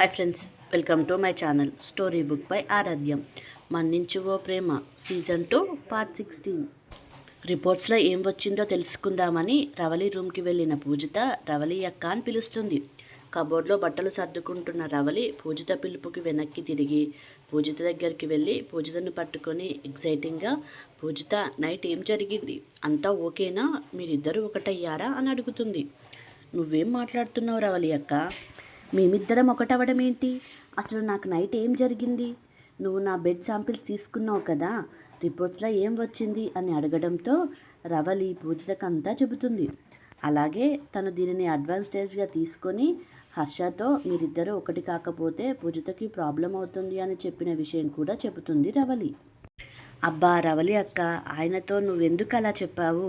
Hi friends welcome to my channel story book by Aaradhyam మన్నించువో ప్రేమ season two part sixteen రిపోర్ట్స్లో ఏం వచ్చిందో తెలుసుకుందామని రవలి రూమ్కి వెళ్ళిన పూజిత రవలి అక్క అని పిలుస్తుంది. కబోర్డ్లో బట్టలు సర్దుకుంటున్న రవలి పూజిత పిలుపుకి వెనక్కి తిరిగి పూజిత దగ్గరికి వెళ్ళి పూజితను పట్టుకొని ఎగ్జైటింగ్గా పూజిత నైట్ ఏం జరిగింది? అంతా ఓకేనా మీరిద్దరూ ఒకటయ్యారా? అని అడుగుతుంది. నువ్వేం మాట్లాడుతున్నావు రవలి అక్క? మేమిద్దరం ఒకటవడం ఏంటి అసలు నాకు నైట్ ఏం జరిగింది? నువ్వు నా బెడ్ శాంపిల్స్ తీసుకున్నావు కదా రిపోర్ట్స్లో ఏం వచ్చింది? అని అడగడంతో రవలి అంతా చెబుతుంది. అలాగే తను దీనిని అడ్వాన్స్టేజ్గా తీసుకొని హర్షతో మీరిద్దరూ ఒకటి కాకపోతే పూజతకి ప్రాబ్లం అవుతుంది అని చెప్పిన విషయం కూడా చెబుతుంది రవలి. అబ్బా రవలి అక్క ఆయనతో నువ్వెందుకు అలా చెప్పావు?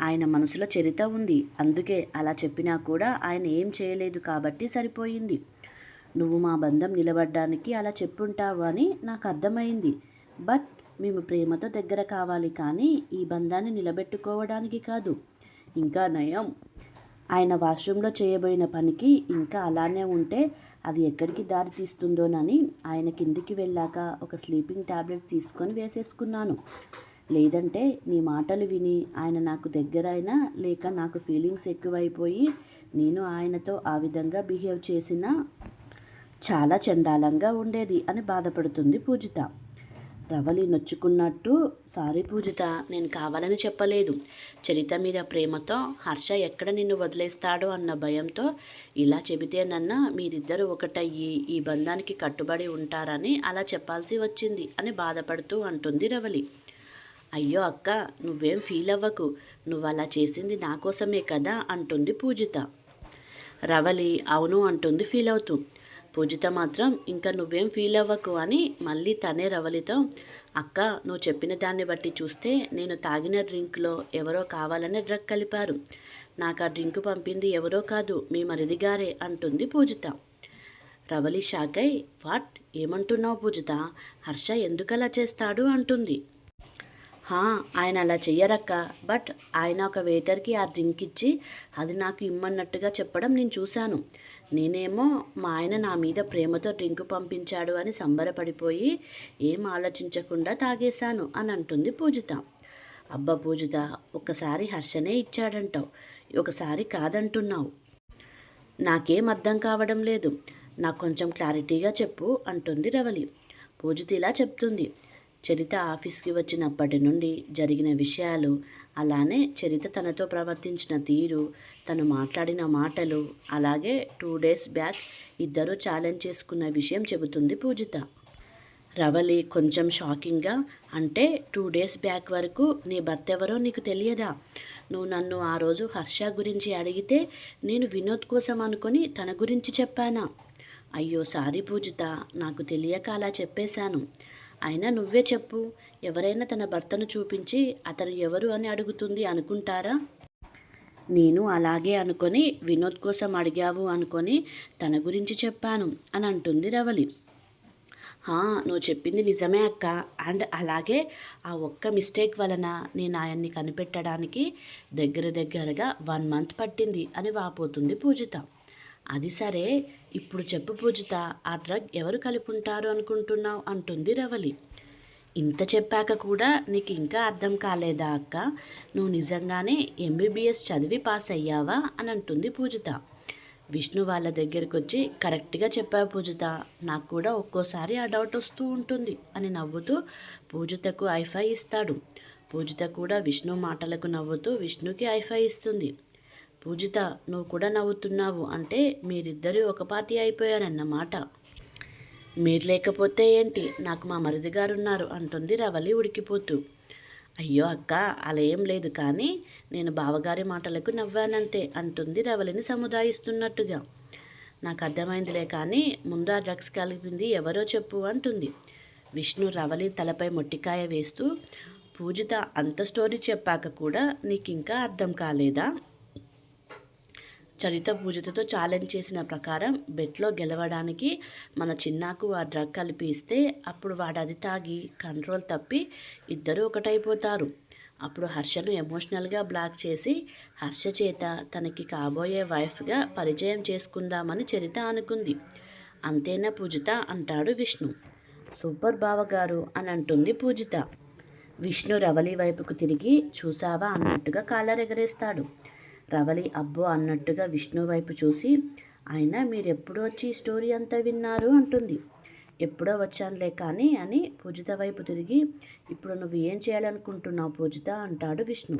ఆయన మనసులో చరిత ఉంది. అందుకే అలా చెప్పినా కూడా ఆయన ఏం చేయలేదు కాబట్టి సరిపోయింది. నువ్వు మా బంధం నిలబడ్డానికి అలా చెప్పుంటావు అని నాకు అర్థమైంది. బట్ మేము ప్రేమతో దగ్గర కావాలి కానీ ఈ బంధాన్ని నిలబెట్టుకోవడానికి కాదు. ఇంకా నయం. ఆయన వాష్రూమ్లో చేయబోయిన పనికి ఇంకా అలానే ఉంటే అది ఎక్కడికి దారి తీస్తుందోనని ఆయన కిందికి వెళ్ళాక ఒక స్లీపింగ్ ట్యాబ్లెట్ తీసుకొని వేసేసుకున్నాను. లేదంటే నీ మాటలు విని ఆయన నాకు దగ్గరైనా లేక నాకు ఫీలింగ్స్ ఎక్కువైపోయి నేను ఆయనతో ఆ విధంగా బిహేవ్ చేసిన చాలా చండాలంగా ఉండేది అని బాధపడుతుంది పూజిత. రవలి నొచ్చుకున్నట్టు సారీ పూజిత నేను కావాలని చెప్పలేదు. చరిత మీద ప్రేమతో హర్ష ఎక్కడ నిన్ను వదిలేస్తాడో అన్న భయంతో ఇలా చెబితేనన్నా మీరిద్దరూ ఒకటయ్యి ఈ బంధానికి కట్టుబడి ఉంటారని అలా చెప్పాల్సి వచ్చింది అని బాధపడుతూ అంటుంది రవలి. అయ్యో అక్క నువ్వేం ఫీల్ అవ్వకు. నువ్వు అలా చేసింది నా కోసమే కదా అంటుంది పూజిత. రవలి అవును అంటుంది ఫీల్ అవుతూ. పూజిత మాత్రం ఇంకా నువ్వేం ఫీల్ అవ్వకు అని మళ్ళీ తనే రవలితో అక్క నువ్వు చెప్పిన దాన్ని బట్టి చూస్తే నేను తాగిన డ్రింక్లో ఎవరో కావాలనే డ్రగ్ కలిపారు. నాకు ఆ డ్రింక్ పంపింది ఎవరో కాదు మీ మరిదిగారే అంటుంది పూజిత. రవలి షాక్ అయి వాట్? ఏమంటున్నావు పూజిత? హర్ష ఎందుకలా చేస్తాడు? అంటుంది. ఆయన అలా చెయ్యరక్క. బట్ ఆయన ఒక వెయిటర్కి ఆ డ్రింక్ ఇచ్చి అది నాకు ఇమ్మన్నట్టుగా చెప్పడం నేను చూశాను. నేనేమో మా ఆయన నా మీద ప్రేమతో డ్రింక్ పంపించాడు అని సంబరపడిపోయి ఏం ఆలోచించకుండా తాగేశాను అని అంటుంది పూజిత. అబ్బా పూజిత ఒకసారి హర్షనే ఇచ్చాడంటావు. ఒకసారి కాదంటున్నావు. నాకేం అర్థం కావడం లేదు. నాకు కొంచెం క్లారిటీగా చెప్పు అంటుంది రవలి. పూజిత ఇలా చెప్తుంది. చరిత ఆఫీస్కి వచ్చినప్పటి నుండి జరిగిన విషయాలు అలానే చరిత తనతో ప్రవర్తించిన తీరు తను మాట్లాడిన మాటలు అలాగే టూ డేస్ బ్యాక్ ఇద్దరూ ఛాలెంజ్ చేసుకున్న విషయం చెబుతుంది పూజిత. రవలి కొంచెం షాకింగ్గా అంటే టూ డేస్ బ్యాక్ వరకు నీ భర్త ఎవరో నీకు తెలియదా? నువ్వు నన్ను ఆ రోజు హర్ష గురించి అడిగితే నేను వినోద్ కోసం అనుకొని తన గురించి చెప్పానా? అయ్యో సారీ పూజిత నాకు తెలియక అలా చెప్పేశాను. అయినా నువ్వే చెప్పు. ఎవరైనా తన భర్తను చూపించి అతను ఎవరు అని అడుగుతుంది అనుకుంటారా? నేను అలాగే అనుకొని వినోద్ కోసం అడిగావు అనుకొని తన గురించి చెప్పాను అని అంటుంది రవలి. "హా, నువ్వు చెప్పింది నిజమే అక్క. అండ్ అలాగే ఆ ఒక్క మిస్టేక్ వలన నేను ఆయన్ని కనిపెట్టడానికి దగ్గర దగ్గరగా వన్ మంత్ పట్టింది అని వాపోతుంది పూజిత. అది సరే ఇప్పుడు చెప్పు పూజిత ఆ డ్రగ్ ఎవరు కలుపుంటారు అనుకుంటున్నావు? అంటుంది రవలి. ఇంత చెప్పాక కూడా నీకు ఇంకా అర్థం కాలేదా అక్క? నువ్వు నిజంగానే ఎంబీబీఎస్ చదివి పాస్ అయ్యావా అని అంటుంది పూజిత. విష్ణు వాళ్ళ దగ్గరికి వచ్చి కరెక్ట్గా చెప్పావు పూజిత. నాకు కూడా ఒక్కోసారి ఆ డౌట్ వస్తూ ఉంటుంది అని నవ్వుతూ పూజితకు ఐఫై ఇస్తాడు. పూజిత కూడా విష్ణు మాటలకు నవ్వుతూ విష్ణుకి ఐఫై ఇస్తుంది. పూజిత నువ్వు కూడా నవ్వుతున్నావు అంటే మీరిద్దరూ ఒక పార్టీ అయిపోయారన్నమాట మీరు లేకపోతే ఏంటి? నాకు మా మరిది గారు ఉన్నారు అంటుంది రవలి ఉడికిపోతూ. అయ్యో అక్క అలా ఏం లేదు కానీ నేను బావగారి మాటలకు నవ్వానంతే అంటుంది రవలిని సముదాయిస్తున్నట్టుగా. నాకు అర్థమైందిలే కానీ ముందు ఆ డ్రగ్స్ కలిపింది ఎవరో చెప్పు అంటుంది. విష్ణు రవలి తలపై మొట్టికాయ వేస్తూ పూజిత అంత స్టోరీ చెప్పాక కూడా నీకు ఇంకా అర్థం కాలేదా? చరిత పూజితతో ఛాలెంజ్ చేసిన ప్రకారం బెట్లో గెలవడానికి మన చిన్నాకు ఆ డ్రగ్ కలిపి ఇస్తే అప్పుడు వాడు అది తాగి కంట్రోల్ తప్పి ఇద్దరూ ఒకటైపోతారు. అప్పుడు హర్షను ఎమోషనల్గా బ్లాక్ చేసి హర్ష చేత తనకి కాబోయే వైఫ్గా పరిచయం చేసుకుందామని చరిత అనుకుంది. అంతేనా పూజిత? అంటాడు విష్ణు. సూపర్ బావగారు అని అంటుంది పూజిత. విష్ణు రవలి వైపుకు తిరిగి చూసావా అన్నట్టుగా కాలర్ ఎగరేస్తాడు రవలి అబ్బో అన్నట్టుగా విష్ణు వైపు చూసి ఆయన మీరు ఎప్పుడు వచ్చి ఈ స్టోరీ అంతా విన్నారు? అంటుంది. ఎప్పుడో వచ్చానులే కానీ అని పూజిత వైపు తిరిగి ఇప్పుడు నువ్వు ఏం చేయాలనుకుంటున్నావు పూజిత? అంటాడు విష్ణు.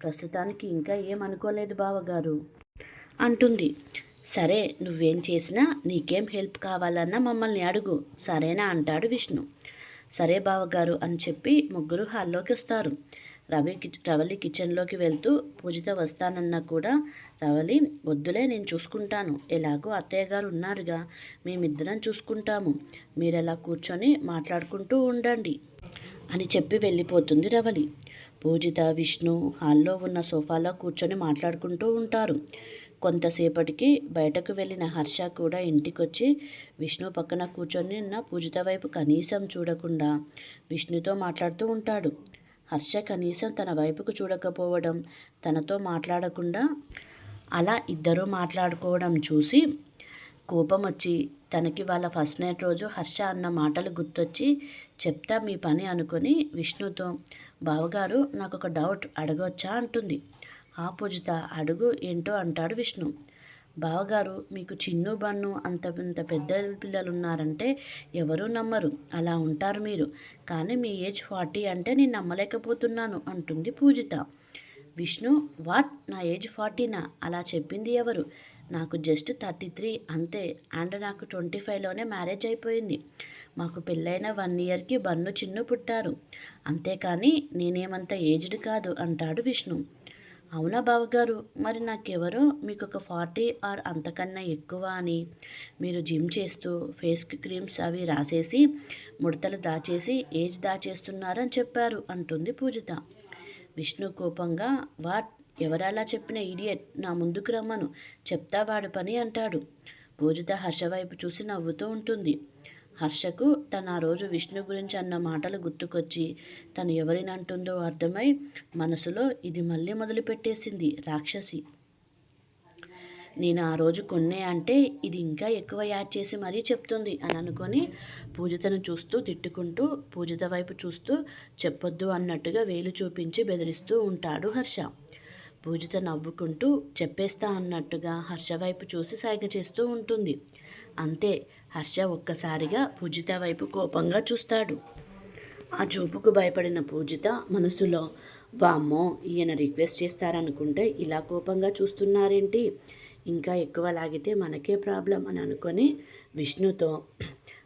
ప్రస్తుతానికి ఇంకా ఏం అనుకోలేదు బావగారు అంటుంది. సరే నువ్వేం చేసినా నీకేం హెల్ప్ కావాలన్నా మమ్మల్ని అడుగు సరేనా? అంటాడు విష్ణు. సరే బావగారు అని చెప్పి ముగ్గురు హాల్లోకి వస్తారు. రవి రవలి కిచెన్లోకి వెళ్తూ పూజిత వస్తానన్నా కూడా రవలి వద్దులే నేను చూసుకుంటాను. ఎలాగో అత్తయ్య గారు ఉన్నారుగా మేమిద్దరం చూసుకుంటాము. మీరు అలా కూర్చొని మాట్లాడుకుంటూ ఉండండి అని చెప్పి వెళ్ళిపోతుంది రవలి. పూజిత విష్ణు హాల్లో ఉన్న సోఫాలో కూర్చొని మాట్లాడుకుంటూ ఉంటారు. కొంతసేపటికి బయటకు వెళ్ళిన హర్ష కూడా ఇంటికొచ్చి విష్ణు పక్కన కూర్చొని ఉన్న పూజిత వైపు కనీసం చూడకుండా విష్ణుతో మాట్లాడుతూ ఉంటాడు. హర్ష కనీసం తన వైపుకు చూడకపోవడం తనతో మాట్లాడకుండా అలా ఇద్దరూ మాట్లాడుకోవడం చూసి కోపం వచ్చి తనకి వాళ్ళ ఫస్ట్ నైట్ రోజు హర్ష అన్న మాటలు గుర్తొచ్చి చెప్తా మీ పని అనుకొని విష్ణుతో బావగారు నాకు ఒక డౌట్ అడగొచ్చా అంటుంది. ఆ పూజిత అడుగు ఏంటో అంటాడు విష్ణు. బావగారు మీకు చిన్ను బన్ను అంత ఇంత పెద్ద పిల్లలు ఉన్నారంటే ఎవరూ నమ్మరు. అలా ఉంటారు మీరు. కానీ మీ ఏజ్ ఫార్టీ అంటే నేను నమ్మలేకపోతున్నాను అంటుంది పూజిత. విష్ణు వాట్? నా ఏజ్ ఫార్టీనా? అలా చెప్పింది ఎవరు? నాకు జస్ట్ థర్టీ త్రీ అంతే. అండ్ నాకు ట్వంటీ ఫైవ్లోనే మ్యారేజ్ అయిపోయింది. మాకు పెళ్ళైన వన్ ఇయర్కి బన్ను చిన్ను పుట్టారు. అంతేకాని నేనేమంత ఏజ్డ్ కాదు అంటాడు విష్ణు. అవునా బావగారు? మరి నాకెవరో? మీకు ఒక ఫార్టీ ఆర్ అంతకన్నా ఎక్కువ అని. మీరు జిమ్ చేస్తూ ఫేస్కి క్రీమ్స్ అవి రాసేసి ముడతలు దాచేసి ఏజ్ దాచేస్తున్నారని చెప్పారు అంటుంది పూజిత. విష్ణు కోపంగా వాట్? ఎవరలా చెప్పిన ఇడియట్? నా ముందుకు రమ్మను. చెప్తా వాడు పని అంటాడు. పూజిత హర్ష వైపు చూసి నవ్వుతూ ఉంటుంది. హర్షకు తను ఆ రోజు విష్ణు గురించి అన్న మాటలు గుర్తుకొచ్చి తను ఎవరినంటుందో అర్థమై మనసులో ఇది మళ్ళీ మొదలుపెట్టేసింది రాక్షసి. నేను ఆ రోజు కొన్నే అంటే ఇది ఇంకా ఎక్కువ యాడ్ చేసి మరీ చెప్తుంది అని అనుకొని పూజితను చూస్తూ తిట్టుకుంటూ పూజిత వైపు చూస్తూ చెప్పొద్దు అన్నట్టుగా వేలు చూపించి బెదిరిస్తూ ఉంటాడు హర్ష. పూజిత నవ్వుకుంటూ చెప్పేస్తా అన్నట్టుగా హర్ష వైపు చూసి సైగ చేస్తూ ఉంటుంది. అంతే హర్ష ఒక్కసారిగా పూజిత వైపు కోపంగా చూస్తాడు. ఆ చూపుకు భయపడిన పూజిత మనసులో వామ్మో ఈయన రిక్వెస్ట్ చేస్తారనుకుంటే ఇలా కోపంగా చూస్తున్నారేంటి? ఇంకా ఎక్కువ లాగితే మనకే ప్రాబ్లం అని అనుకొని విష్ణుతో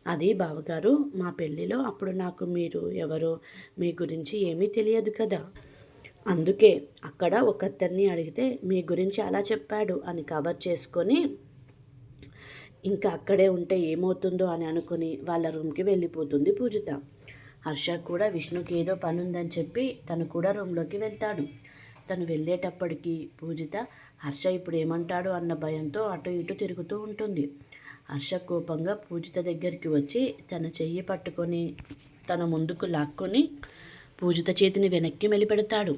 అది బావగారు మా పెళ్ళిలో అప్పుడు నాకు మీరు ఎవరో మీ గురించి ఏమీ తెలియదు కదా. అందుకే అక్కడ ఒకతన్ని అడిగితే మీ గురించి అలా చెప్పాడు అని కవర్ చేసుకొని ఇంకా అక్కడే ఉంటే ఏమవుతుందో అని అనుకుని వాళ్ళ రూమ్కి వెళ్ళిపోతుంది పూజిత. హర్ష కూడా విష్ణుకి ఏదో పని ఉందని చెప్పి తను కూడా రూమ్లోకి వెళ్తాడు. తను వెళ్ళేటప్పటికి పూజిత హర్ష ఇప్పుడు ఏమంటాడు అన్న భయంతో అటు ఇటు తిరుగుతూ ఉంటుంది. హర్ష కోపంగా పూజిత దగ్గరికి వచ్చి తన చెయ్యి పట్టుకొని తన ముందుకు లాక్కొని పూజిత చేతిని వెనక్కి మెలిపెడతాడు.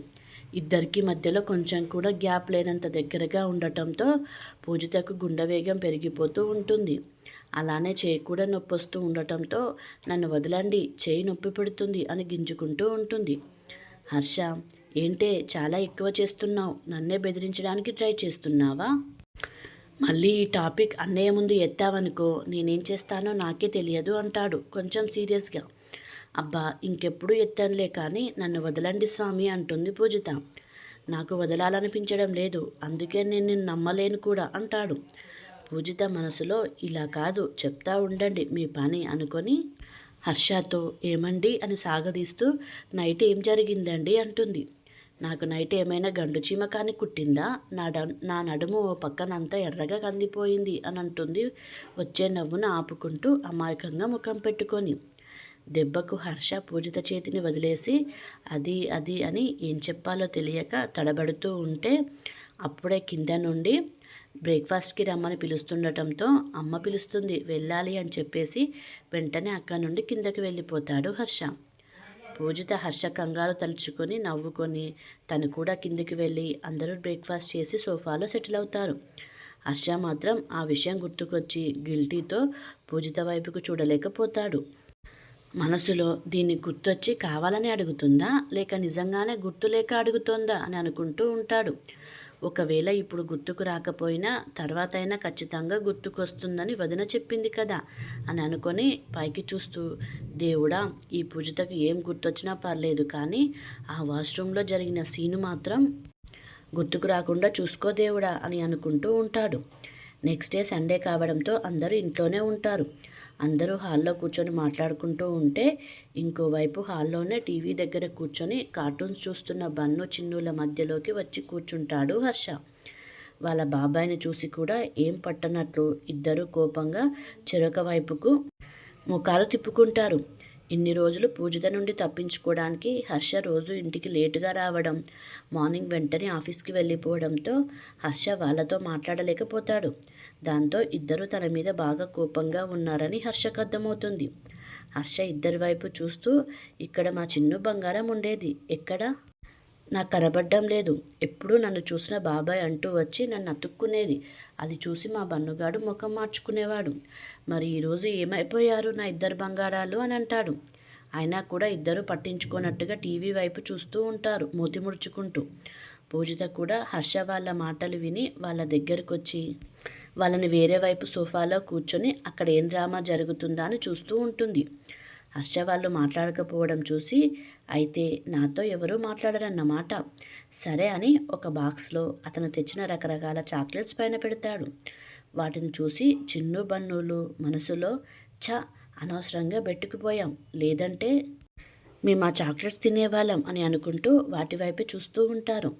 ఇద్దరికి మధ్యలో కొంచెం కూడా గ్యాప్ లేనంత దగ్గరగా ఉండటంతో పూజితకు గుండె వేగం పెరిగిపోతూ ఉంటుంది. అలానే చేయి కూడా నొప్పి వస్తూ ఉండటంతో నన్ను వదలండి చేయి నొప్పి పెడుతుంది అని గింజుకుంటూ ఉంటుంది. హర్ష ఏంటే చాలా ఎక్కువ చేస్తున్నావు? నన్నే బెదిరించడానికి ట్రై చేస్తున్నావా? మళ్ళీ ఈ టాపిక్ అన్నయ్య ముందు ఎత్తావనుకో నేనేం చేస్తానో నాకే తెలియదు అంటాడు కొంచెం సీరియస్గా. అబ్బా ఇంకెప్పుడు ఎత్తానులే కానీ నన్ను వదలండి స్వామి అంటుంది పూజిత. నాకు వదలాలనిపించడం లేదు అందుకే నేను నిన్ను నమ్మలేను కూడా అంటాడు. పూజిత మనసులో ఇలా కాదు చెప్తా ఉండండి మీ పని అనుకొని హర్షతో ఏమండి అని సాగదీస్తూ నైట్ ఏం జరిగిందండి అంటుంది. నాకు నైట్ ఏమైనా గండు చీమ కానీ కుట్టిందా? నా నా నడుము ఓ పక్కనంతా ఎర్రగా కందిపోయింది అని అంటుంది వచ్చే నవ్వును ఆపుకుంటూ అమాయకంగా ముఖం పెట్టుకొని. దెబ్బకు హర్ష పూజిత చేతిని వదిలేసి అది అది అని ఏం చెప్పాలో తెలియక తడబడుతూ ఉంటే అప్పుడే కింద నుండి బ్రేక్ఫాస్ట్కి రమ్మని పిలుస్తుండటంతో అమ్మ పిలుస్తుంది వెళ్ళాలి అని చెప్పేసి వెంటనే అక్కడి నుండి కిందకి వెళ్ళిపోతాడు హర్ష. పూజిత హర్ష కంగారు తలుచుకొని నవ్వుకొని తను కూడా కిందికి వెళ్ళి అందరూ బ్రేక్ఫాస్ట్ చేసి సోఫాలో సెటిల్ అవుతారు. హర్ష మాత్రం ఆ విషయం గుర్తుకొచ్చి గిల్టీతో పూజిత వైపుకు చూడలేకపోతాడు. మనసులో దీన్ని గుర్తొచ్చి కావాలని అడుగుతుందా? లేక నిజంగానే గుర్తు లేక అడుగుతోందా అని అనుకుంటూ ఉంటాడు. ఒకవేళ ఇప్పుడు గుర్తుకు రాకపోయినా తర్వాత అయినా ఖచ్చితంగా గుర్తుకొస్తుందని వదిన చెప్పింది కదా అని అనుకొని పైకి చూస్తూ దేవుడా ఈ పూజితకు ఏం గుర్తొచ్చినా పర్లేదు కానీ ఆ వాష్రూమ్లో జరిగిన సీను మాత్రం గుర్తుకు రాకుండా చూసుకో దేవుడా అని అనుకుంటూ ఉంటాడు. నెక్స్ట్ డే సండే కావడంతో అందరూ ఇంట్లోనే ఉంటారు. అందరూ హాల్లో కూర్చొని మాట్లాడుకుంటూ ఉంటే ఇంకోవైపు హాల్లోనే టీవీ దగ్గర కూర్చొని కార్టూన్స్ చూస్తున్న బన్ను చిన్నుల మధ్యలోకి వచ్చి కూర్చుంటాడు హర్ష. వాళ్ళ బాబాయిని చూసి కూడా ఏం పట్టనట్లు ఇద్దరు కోపంగా చెరొక వైపుకు ముఖాలు తిప్పుకుంటారు. ఇన్ని రోజులు పూజిత నుండి తప్పించుకోవడానికి హర్ష రోజు ఇంటికి లేటుగా రావడం మార్నింగ్ వెంటనే ఆఫీస్కి వెళ్ళిపోవడంతో హర్ష వాళ్ళతో మాట్లాడలేకపోతాడు. దాంతో ఇద్దరు తన మీద బాగా కోపంగా ఉన్నారని హర్షకు అర్థమవుతుంది. హర్ష ఇద్దరి వైపు చూస్తూ ఇక్కడ మా చిన్ను బంగారం ఉండేది. ఎక్కడ? నాకు కనబడ్డం లేదు. ఎప్పుడూ నన్ను చూసిన బాబాయ్ అంటూ వచ్చి నన్ను అతుక్కునేది. అది చూసి మా బన్నుగాడు ముఖం మార్చుకునేవాడు. మరి ఈరోజు ఏమైపోయారు నా ఇద్దరు బంగారాలు అని అంటాడు. అయినా కూడా ఇద్దరు పట్టించుకోనట్టుగా టీవీ వైపు చూస్తూ ఉంటారు మూతి ముడుచుకుంటూ. పూజిత కూడా హర్ష వాళ్ళ మాటలు విని వాళ్ళ దగ్గరకు వచ్చి వాళ్ళని వేరే వైపు సోఫాలో కూర్చొని అక్కడ ఏం డ్రామా జరుగుతుందా అని చూస్తూ ఉంటుంది. హర్ష వాళ్ళు మాట్లాడకపోవడం చూసి అయితే నాతో ఎవరూ మాట్లాడరన్నమాట. సరే అని ఒక బాక్స్లో అతను తెచ్చిన రకరకాల చాక్లెట్స్ పైన పెడతాడు. వాటిని చూసి చిన్ను బన్నులు మనసులో చ అనవసరంగా పెట్టుకుపోయాం. లేదంటే మేము ఆ చాక్లెట్స్ తినేవాళ్ళం అని అనుకుంటూ వాటి వైపే చూస్తూ ఉంటారు.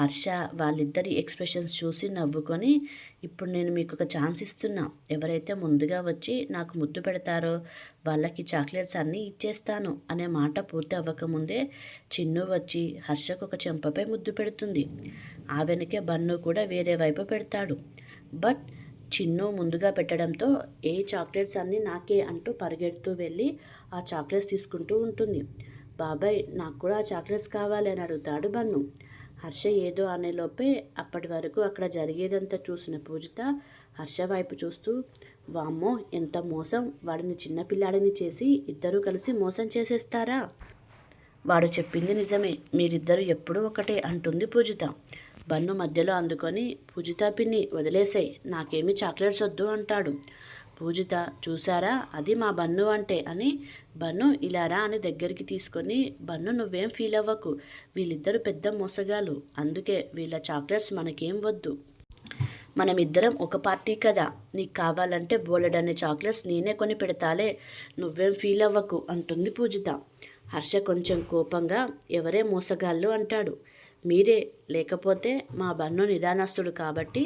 హర్ష వాళ్ళిద్దరి ఎక్స్ప్రెషన్స్ చూసి నవ్వుకొని ఇప్పుడు నేను మీకు ఒక ఛాన్స్ ఇస్తున్నా. ఎవరైతే ముందుగా వచ్చి నాకు ముద్దు పెడతారో వాళ్ళకి చాక్లెట్స్ అన్నీ ఇచ్చేస్తాను అనే మాట పూర్తి అవ్వకముందే చిన్ను వచ్చి హర్షకు ఒక చెంపపై ముద్దు పెడుతుంది. ఆ వెనకే బన్ను కూడా వేరే వైపు పెడతాడు. బట్ చిన్ను ముందుగా పెట్టడంతో ఏ చాక్లెట్స్ అన్నీ నాకే అంటూ పరిగెడుతూ వెళ్ళి ఆ చాక్లెట్స్ తీసుకుంటూ ఉంటుంది. బాబాయ్ నాకు కూడా ఆ చాక్లెట్స్ కావాలి అని అడుగుతాడు బన్ను. హర్ష ఏదో అనేలోపే అప్పటి వరకు అక్కడ జరిగేదంతా చూసిన పూజిత హర్ష వైపు చూస్తూ వామ్మో ఎంత మోసం! వాడిని చిన్నపిల్లాడిని చేసి ఇద్దరూ కలిసి మోసం చేసేస్తారా? వాడు చెప్పింది నిజమే. మీరిద్దరు ఎప్పుడూ ఒకటే అంటుంది పూజిత. బన్ను మధ్యలో అందుకొని పూజిత పిన్ని వదిలేసాయి. నాకేమీ చాక్లెట్స్ వద్దు అంటాడు. పూజిత చూసారా అది మా బన్ను అంటే అని. బన్ను ఇలారా అని దగ్గరికి తీసుకొని బన్ను నువ్వేం ఫీల్ అవ్వకు. వీళ్ళిద్దరు పెద్ద మోసగాలు అందుకే వీళ్ళ చాక్లెట్స్ మనకేం వద్దు. మనం ఇద్దరం ఒక పార్టీ కదా. నీకు కావాలంటే బోలెడనే చాక్లెట్స్ నేనే కొని పెడతాలే. నువ్వేం ఫీల్ అవ్వకు అంటుంది పూజిత. హర్ష కొంచెం కోపంగా ఎవరే మోసగాళ్ళు అంటాడు. మీరే లేకపోతే మా బన్ను నిదానస్తుడు కాబట్టి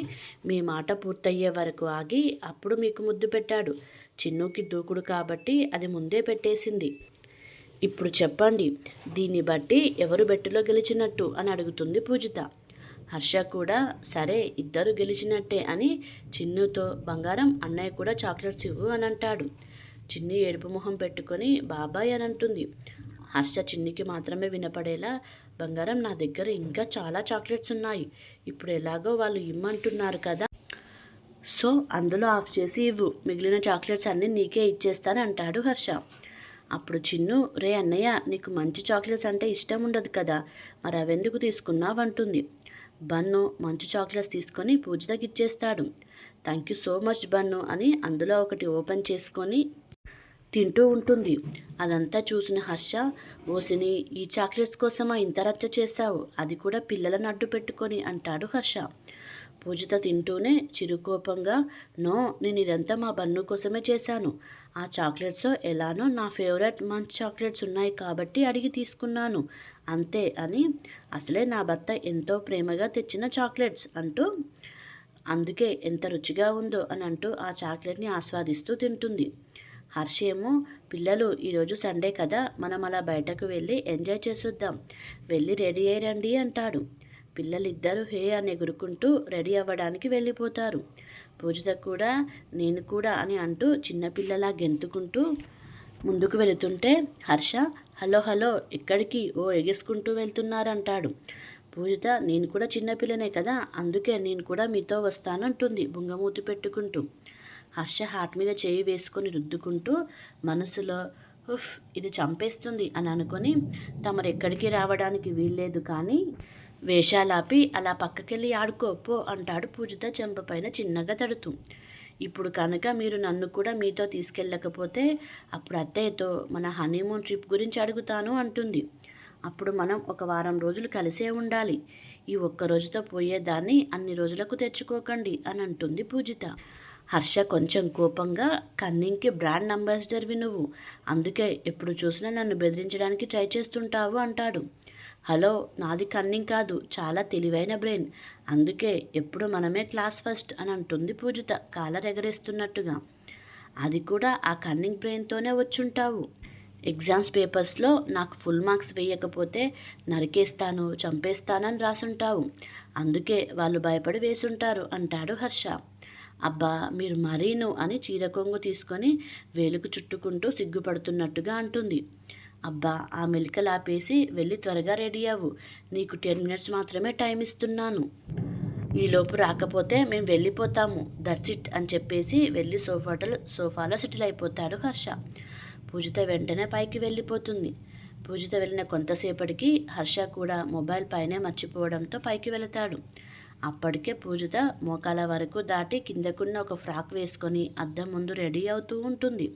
మీ మాట పూర్తయ్యే వరకు ఆగి అప్పుడు మీకు ముద్దు పెట్టాడు. చిన్నుకి దూకుడు కాబట్టి అది ముందే పెట్టేసింది. ఇప్పుడు చెప్పండి దీన్ని బట్టి ఎవరు బెట్టులో గెలిచినట్టు అని అడుగుతుంది పూజిత. హర్ష కూడా సరే ఇద్దరు గెలిచినట్టే అని చిన్నుతో బంగారం అన్నయ్య కూడా చాక్లెట్స్ ఇవ్వు అని అంటాడు. చిన్ని ఏడుపు మొహం పెట్టుకొని బాబాయ్ అని అంటుంది. హర్ష చిన్నికి మాత్రమే వినపడేలా బంగారం నా దగ్గర ఇంకా చాలా చాక్లెట్స్ ఉన్నాయి. ఇప్పుడు ఎలాగో వాళ్ళు ఇమ్మంటున్నారు కదా. సో అందులో ఆఫ్ చేసి ఇవ్వు. మిగిలిన చాక్లెట్స్ అన్నీ నీకే ఇచ్చేస్తాను అంటాడు హర్ష. అప్పుడు చిన్ను రే అన్నయ్య నీకు మంచి చాక్లెట్స్ అంటే ఇష్టం ఉండదు కదా. మరి అవెందుకు తీసుకున్నావు? అంటుంది. బన్ను మంచి చాక్లెట్స్ తీసుకొని పూజ ఇచ్చేస్తాడు thank you so much Bunnu అని అందులో ఒకటి ఓపెన్ చేసుకొని తింటూ ఉంటుంది. అదంతా చూసిన హర్ష ఓసిని ఈ చాక్లెట్స్ కోసమా ఇంత రచ్చ చేశావు? అది కూడా పిల్లలను అడ్డు పెట్టుకొని అంటాడు హర్ష. పూజిత తింటూనే చిరుకోపంగా నో నేను ఇదంతా మా బన్ను కోసమే చేశాను. ఆ చాక్లెట్స్ ఎలానో నా ఫేవరెట్ మంచ్ చాక్లెట్స్ ఉన్నాయి కాబట్టి అడిగి తీసుకున్నాను. అంతే అని అసలే నా భర్త ఎంతో ప్రేమగా తెచ్చిన చాక్లెట్స్ అంటూ అందుకే ఎంత రుచిగా ఉందో అని అంటూ ఆ చాక్లెట్ని ఆస్వాదిస్తూ తింటుంది. హర్ష ఏమో పిల్లలు ఈరోజు సండే కదా మనం అలా బయటకు వెళ్ళి ఎంజాయ్ చేసొద్దాం వెళ్ళి రెడీ అయ్యండి అంటాడు. పిల్లలిద్దరూ హే అని ఎగురుకుంటూ రెడీ అవ్వడానికి వెళ్ళిపోతారు. పూజిత కూడా నేను కూడా అని అంటూ చిన్నపిల్లలా గెంతుకుంటూ ముందుకు వెళుతుంటే హర్ష హలో హలో ఎక్కడికి? ఓ ఎగేసుకుంటూ వెళ్తున్నారంటాడు. పూజిత నేను కూడా చిన్నపిల్లనే కదా అందుకే నేను కూడా మీతో వస్తానంటుంది బుంగమూతి పెట్టుకుంటూ. హర్ష హార్ట్ మీద చేయి వేసుకొని రుద్దుకుంటూ మనసులో ఉఫ్ ఇది చంపేస్తుంది అని అనుకొని తమరు ఎక్కడికి రావడానికి వీల్లేదు కానీ వేషాలాపి అలా పక్కకెళ్ళి ఆడుకోపో అంటాడు పూజిత చెంప పైన చిన్నగా తడుతూ. ఇప్పుడు కనుక మీరు నన్ను కూడా మీతో తీసుకెళ్ళకపోతే అప్పుడు అత్తయ్యతో మన హనీమూన్ ట్రిప్ గురించి అడుగుతాను అంటుంది. అప్పుడు మనం ఒక వారం రోజులు కలిసే ఉండాలి. ఈ ఒక్క రోజుతో పోయేదాన్ని అన్ని రోజులకు తెచ్చుకోకండి అని అంటుంది పూజిత. హర్ష కొంచెం కోపంగా కన్నింగ్కి బ్రాండ్ అంబాసిడర్వి నువ్వు. అందుకే ఎప్పుడు చూసినా నన్ను బెదిరించడానికి ట్రై చేస్తుంటావు అంటాడు. హలో నాది కన్నింగ్ కాదు చాలా తెలివైన బ్రెయిన్. అందుకే ఎప్పుడు మనమే క్లాస్ ఫస్ట్ అని అంటుంది పూజిత కాలర్ ఎగరేస్తున్నట్టుగా అది కూడా ఆ కన్నింగ్ బ్రెయిన్తోనే వచ్చుంటావు. ఎగ్జామ్స్ పేపర్స్లో నాకు ఫుల్ మార్క్స్ వేయకపోతే నరికేస్తాను చంపేస్తానని రాసుంటావు. అందుకే వాళ్ళు భయపడి వేసుంటారు అంటాడు హర్ష. అబ్బా మీరు మరీను అని చీర కొంగు తీసుకొని వేలుకు చుట్టుకుంటూ సిగ్గుపడుతున్నట్టుగా అంటుంది. అబ్బా ఆ మెలికలాపేసి వెళ్ళి త్వరగా రెడీ అవ్వు. నీకు టెన్ మినిట్స్ మాత్రమే టైం ఇస్తున్నాను. ఈలోపు రాకపోతే మేము వెళ్ళిపోతాము. దట్స్ ఇట్ అని చెప్పేసి వెళ్ళి సోఫాటలు సోఫాలో సెటిల్ అయిపోతాడు హర్ష. పూజిత వెంటనే పైకి వెళ్ళిపోతుంది. పూజిత వెళ్ళిన కొంతసేపటికి హర్ష కూడా మొబైల్ పైనే మర్చిపోవడంతో పైకి వెళతాడు. అప్పటికే పూజిత మోకాల వరకు దాటి కిందకున్న ఒక ఫ్రాక్ వేసుకొని అద్దం ముందు రెడీ అవుతూ ఉంటుంది.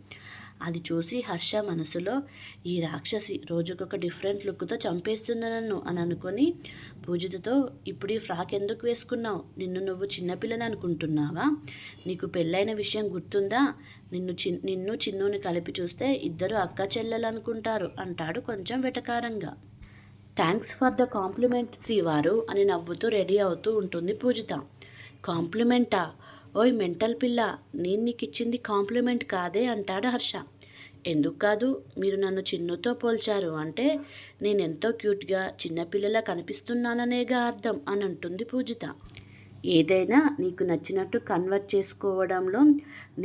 అది చూసి హర్ష మనసులో ఈ రాక్షసి రోజుకొక డిఫరెంట్ లుక్తో చంపేస్తుంది నన్ను అని అనుకొని పూజితతో ఇప్పుడు ఈ ఫ్రాక్ ఎందుకు వేసుకున్నావు? నిన్ను నువ్వు చిన్నపిల్లని అనుకుంటున్నావా? నీకు పెళ్ళైన విషయం గుర్తుందా? నిన్ను చి నిన్ను చిన్నుని కలిపి చూస్తే ఇద్దరు అక్క చెల్లెలు అనుకుంటారు అంటాడు కొంచెం వెటకారంగా. థ్యాంక్స్ ఫర్ ద కాంప్లిమెంట్ శ్రీవారు అని నవ్వుతూ రెడీ అవుతూ ఉంటుంది పూజిత. కాంప్లిమెంటా? ఓయ్ మెంటల్ పిల్ల నేను నీకు ఇచ్చింది కాంప్లిమెంట్ కాదే అంటాడు హర్ష. ఎందుకు కాదు? మీరు నన్ను చిన్నుతో పోల్చారు అంటే నేను ఎంతో క్యూట్గా చిన్నపిల్లలా కనిపిస్తున్నాననేగా అర్థం అని అంటుంది పూజిత. ఏదైనా నీకు నచ్చినట్టు కన్వర్ట్ చేసుకోవడంలో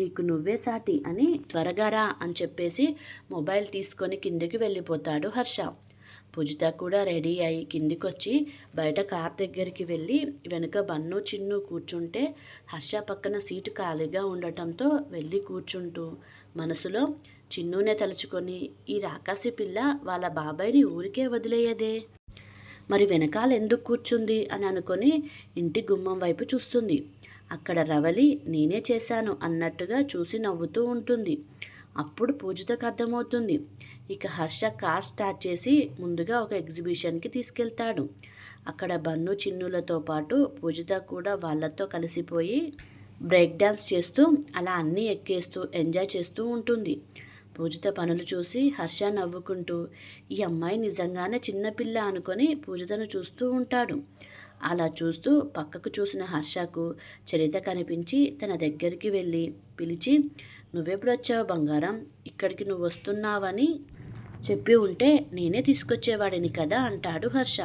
నీకు నువ్వే సాటి అని త్వరగా రా అని చెప్పేసి మొబైల్ తీసుకొని కిందకి వెళ్ళిపోతాడు హర్ష. పూజిత కూడా రెడీ అయ్యి కిందికొచ్చి బయట కార్ దగ్గరికి వెళ్ళి వెనుక బన్ను చిన్ను కూర్చుంటే హర్ష పక్కన సీటు ఖాళీగా ఉండటంతో వెళ్ళి కూర్చుంటూ మనసులో చిన్నునే తలుచుకొని ఈ రాకాసి పిల్ల వాళ్ళ బాబాయ్ని ఊరికే వదిలేయదే. మరి వెనకాల ఎందుకు కూర్చుంది అని అనుకొని ఇంటి గుమ్మం వైపు చూస్తుంది. అక్కడ రవలి నేనే చేశాను అన్నట్టుగా చూసి నవ్వుతూ ఉంటుంది. అప్పుడు పూజితకు అర్థమవుతుంది. ఇక హర్ష కార్ స్టార్ట్ చేసి ముందుగా ఒక ఎగ్జిబిషన్కి తీసుకెళ్తాడు. అక్కడ బన్ను చిన్నులతో పాటు పూజిత కూడా వాళ్ళతో కలిసిపోయి బ్రేక్ డ్యాన్స్ చేస్తూ అలా అన్నీ ఎక్కేస్తూ ఎంజాయ్ చేస్తూ ఉంటుంది. పూజిత పనులు చూసి హర్ష నవ్వుకుంటూ ఈ అమ్మాయి నిజంగానే చిన్నపిల్ల అనుకొని పూజితను చూస్తూ ఉంటాడు. అలా చూస్తూ పక్కకు చూసిన హర్షకు చరిత కనిపించి తన దగ్గరికి వెళ్ళి పిలిచి నువ్వెప్పుడు వచ్చావు బంగారం? ఇక్కడికి నువ్వు వస్తున్నావని చెప్పి ఉంటే నేనే తీసుకొచ్చేవాడిని కదా అంటాడు హర్ష.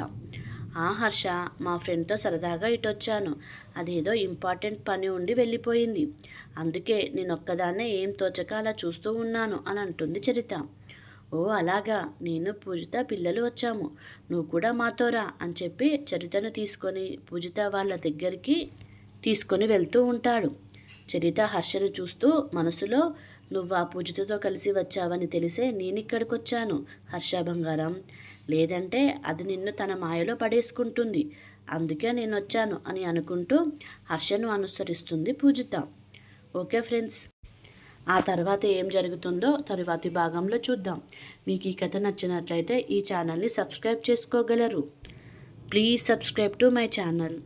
ఆ హర్ష మా ఫ్రెండ్తో సరదాగా ఇటొచ్చాను. అదేదో ఇంపార్టెంట్ పని ఉండి వెళ్ళిపోయింది. అందుకే నేను ఒక్కదాన్నే ఏం తోచక అలా చూస్తూ ఉన్నాను అని అంటుంది చరిత. ఓ అలాగా నేను పూజిత పిల్లలు వచ్చాము. నువ్వు కూడా మాతోరా అని చెప్పి చరితను తీసుకొని పూజిత వాళ్ళ దగ్గరికి తీసుకొని వెళ్తూ ఉంటాడు. చరిత హర్షను చూస్తూ మనసులో నువ్వు ఆ పూజితతో కలిసి వచ్చావని తెలిసే నేను ఇక్కడికి వచ్చాను హర్ష బంగారం. లేదంటే అది నిన్ను తన మాయలో పడేసుకుంటుంది. అందుకే నేను వచ్చాను అని అనుకుంటూ హర్షను అనుసరిస్తుంది పూజిత. Okay friends. ఆ తర్వాత ఏం జరుగుతుందో తరువాతి భాగంలో చూద్దాం. మీకు ఈ కథ నచ్చినట్లయితే ఈ ఛానల్ని సబ్స్క్రైబ్ చేసుకోగలరు. Please subscribe to my channel.